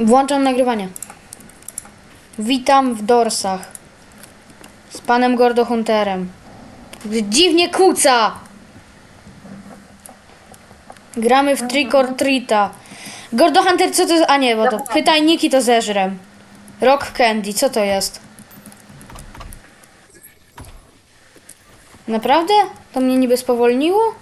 Włączam nagrywanie. Witam w Dorsach. Z panem Gordo Hunterem. Dziwnie kłóca! Gramy w Trick or Treata. Gordo Hunter, co to... A nie, bo to pytajniki to zeżrem. Rock Candy, co to jest? Naprawdę? To mnie niby spowolniło?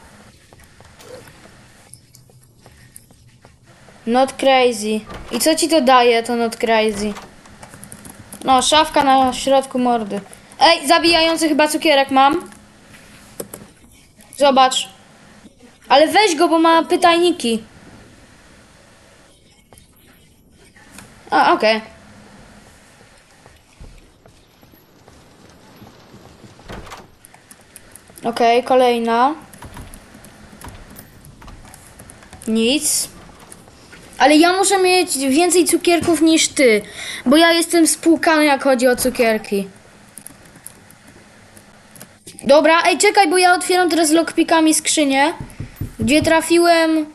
Not crazy. I co ci to daje, to not crazy? No, szafka na środku mordy. Ej, zabijający chyba cukierek mam. Zobacz. Ale weź go, bo ma pytajniki. A, okej. Okej, kolejna. Nic. Ale ja muszę mieć więcej cukierków niż ty, bo ja jestem spłukany jak chodzi o cukierki. Dobra, ej czekaj, bo ja otwieram teraz lockpikami skrzynię, gdzie trafiłem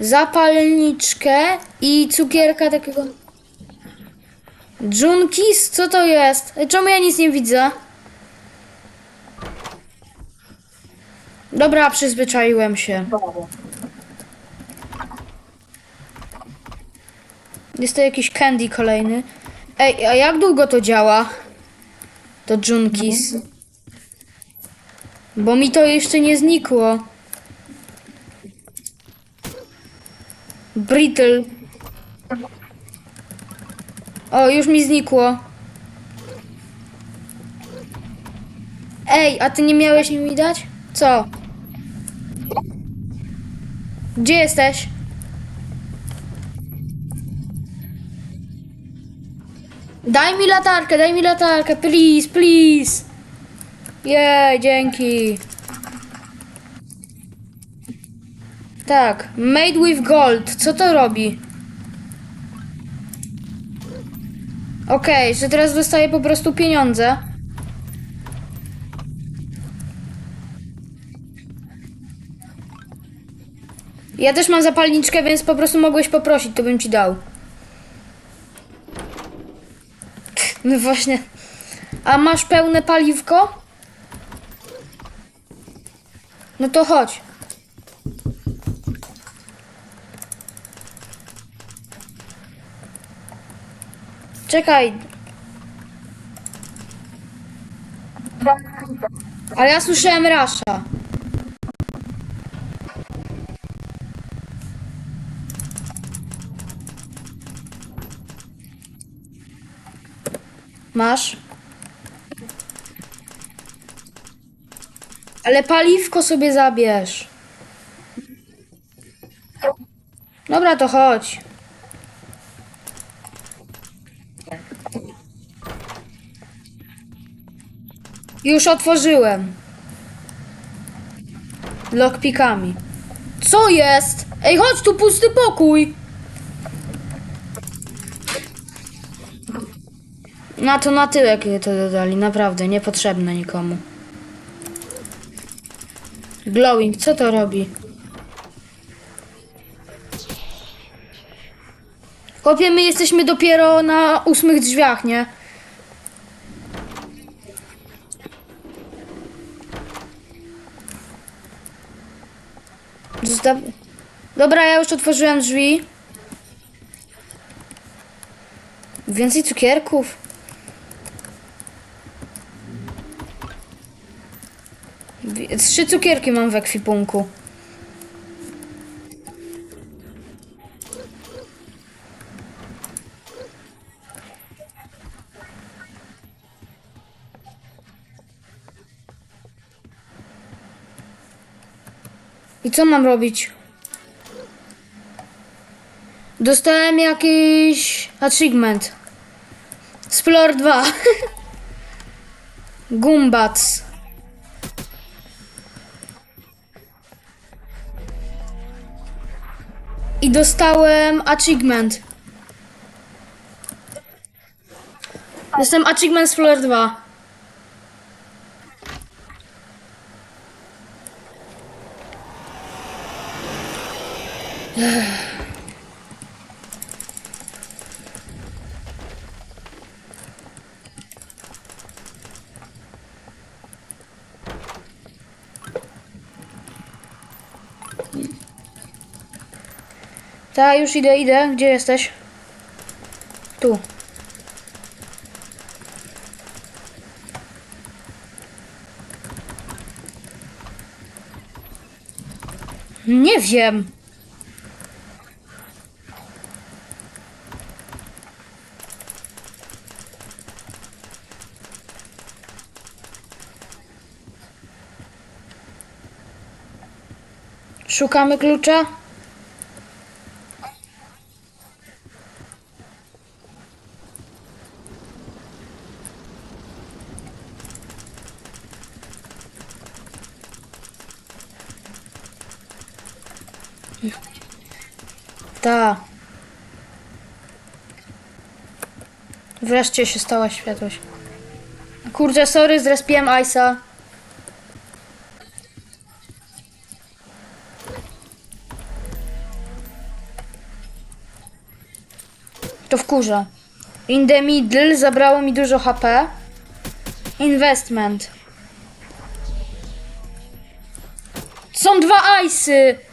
zapalniczkę i cukierka takiego... Junkis? Co to jest? Ej, Czemu ja nic nie widzę? Dobra, przyzwyczaiłem się. Jest to jakiś candy kolejny. Ej, a jak długo to działa? To Junkis. Bo mi to jeszcze nie znikło. Brittle. O, już mi znikło. Ej, a ty nie miałeś mi dać? Co? Gdzie jesteś? Daj mi latarkę, daj mi latarkę, please, please. Jej, dzięki. Tak, made with gold. Co to robi? Okej, że teraz dostaję po prostu pieniądze. Ja też mam zapalniczkę, więc po prostu mogłeś poprosić, to bym ci dał. No właśnie. A masz pełne paliwko? No to chodź. Czekaj. Ale ja słyszałem Rasza. Masz? Ale paliwko sobie zabierz. Dobra, to chodź. Już otworzyłem. Lockpikami. Co jest? Ej, chodź tu, pusty pokój. Na to na kiedy to dodali. Naprawdę, niepotrzebne nikomu. Glowing, co to robi? Chłopie, my jesteśmy dopiero na ósmych drzwiach, nie? Zostaw... Dobra, ja już otworzyłem drzwi. Więcej cukierków. Trzy cukierki mam w ekwipunku. I co mam robić? Dostałem jakiś achievement. Splor 2. Gumbats. I dostałem achievement. Dostałem achievement Floor 2. Ta, już idę, idę. Gdzie jesteś? Tu. Nie wiem. Szukamy klucza? Ta. Wreszcie się stała światłość. Kurczę, sorry, zrespiłem Ice'a. To wkurza. In the middle zabrało mi dużo HP. Investment. Są dwa Ice'y!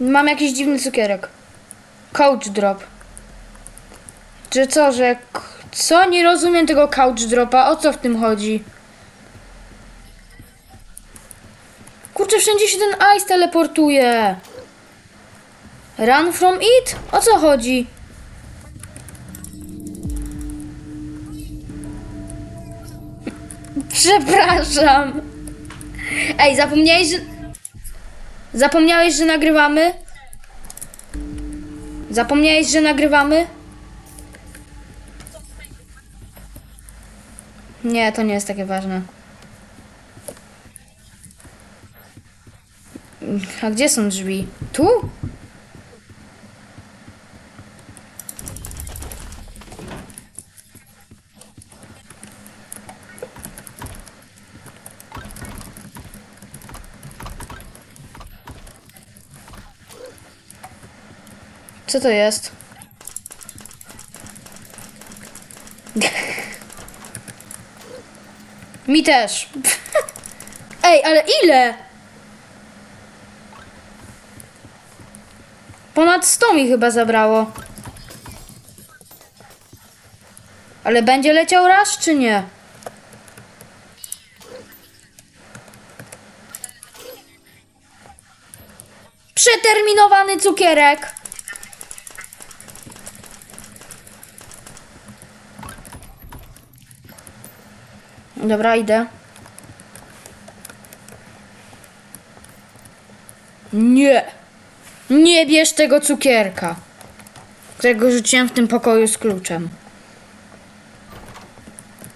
Mam jakiś dziwny cukierek. Couch drop. Co, że... Co? Nie rozumiem tego couch dropa. O co w tym chodzi? Kurczę, wszędzie się ten ice teleportuje. Run from it? O co chodzi? Przepraszam. Ej, zapomniałeś, że... Zapomniałeś, że nagrywamy? Zapomniałeś, że nagrywamy? Nie, to nie jest takie ważne. A gdzie są drzwi? Tu? Co to jest? Mi też. Ej, ale ile? Ponad 100 mi chyba zabrało. Ale będzie leciał raz, czy nie? Przeterminowany cukierek. Dobra, idę. Nie. Nie bierz tego cukierka, którego rzuciłem w tym pokoju z kluczem.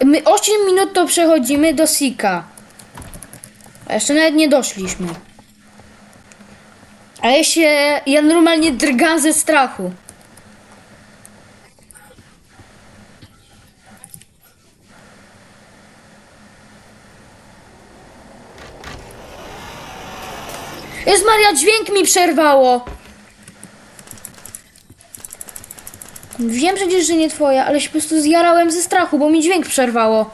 My 8 minut to przechodzimy do Sika. A jeszcze nawet nie doszliśmy. A ja się. Ja normalnie drgam ze strachu. Jest Maria, dźwięk mi przerwało. Wiem przecież, że nie twoja, ale się po prostu zjarałem ze strachu, bo mi dźwięk przerwało.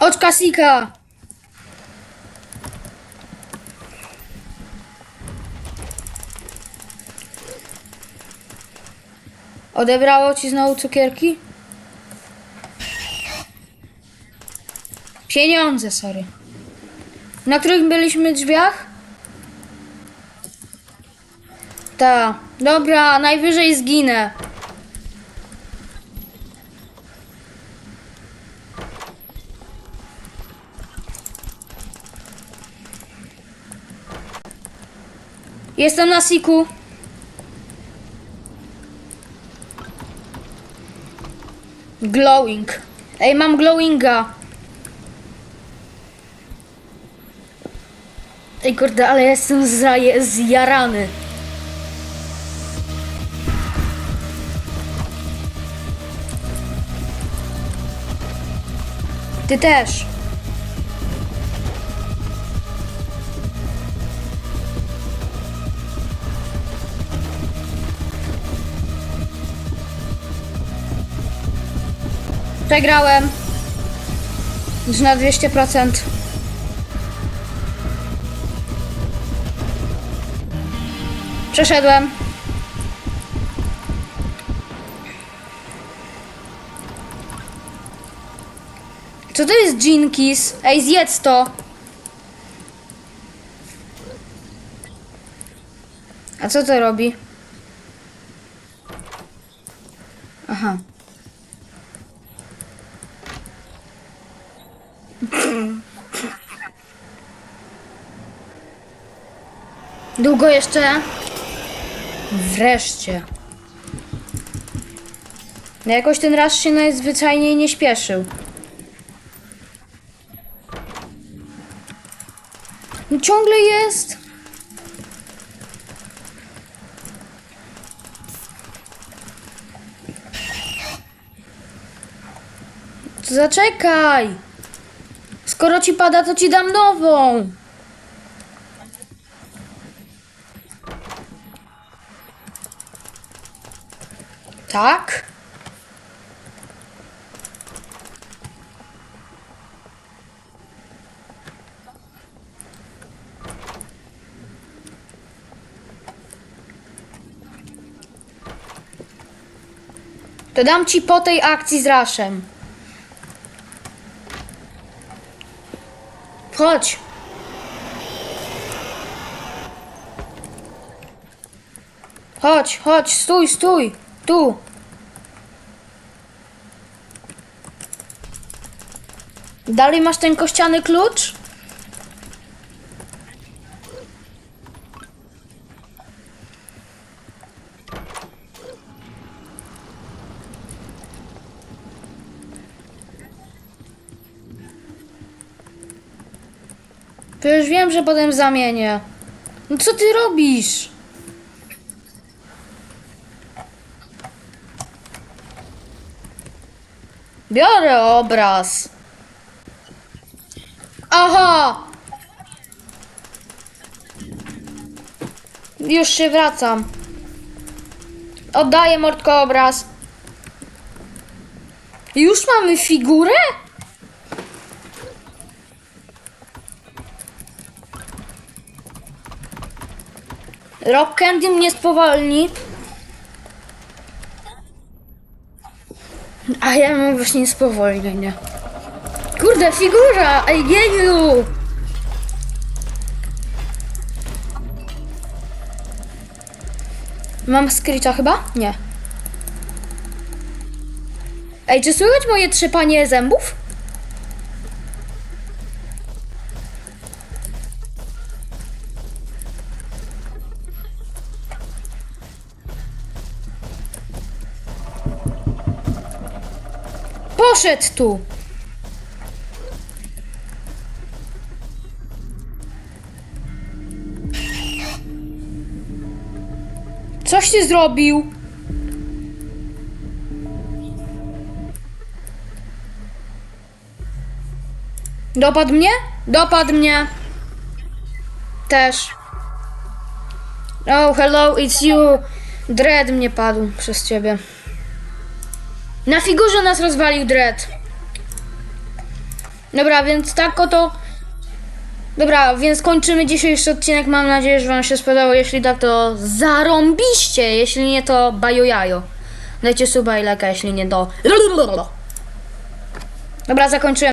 Oczka Sika! Odebrało ci znowu cukierki? Pieniądze, sorry. Na których byliśmy drzwiach? Ta. Dobra, najwyżej zginę. Jestem na siku. Glowing. Ej, mam glowinga. Ej kurde, ale jestem zaje zjarany. Ty też. Przegrałem. Już na 200%. Przeszedłem. Co to jest Jinkis? Ej, zjedz to. A co to robi? Aha. Długo jeszcze? Wreszcie. No jakoś ten raz się najzwyczajniej nie śpieszył. No ciągle jest. Zaczekaj. Skoro ci pada, to ci dam nową. Tak? To dam ci po tej akcji z Raszem. Chodź. Chodź, chodź, stój, stój. Tu. Dalej masz ten kościany klucz? Już wiem, że potem zamienię. No co ty robisz? Biorę obraz. Aha! Już się wracam. Oddaję mordko obraz. Już mamy figurę? Rock Candy mnie spowolni. A ja mam właśnie spowolnienie. Kurde, figura! Ej, geju! Mam skrycia chyba? Nie. Ej, czy słychać moje trzepanie zębów? Poszedł tu! Coś zrobił? Dopadł mnie? Dopadł mnie. Też. Oh, hello, it's you. Dread mnie padł przez ciebie. Na figurze nas rozwalił Dread. Dobra, więc tak oto. Dobra, więc kończymy dzisiejszy odcinek. Mam nadzieję, że Wam się spodobał. Jeśli tak, to zarąbiście. Jeśli nie, to bajojajo. Dajcie suba i lajka, jeśli nie, to. Dobra, zakończyłem.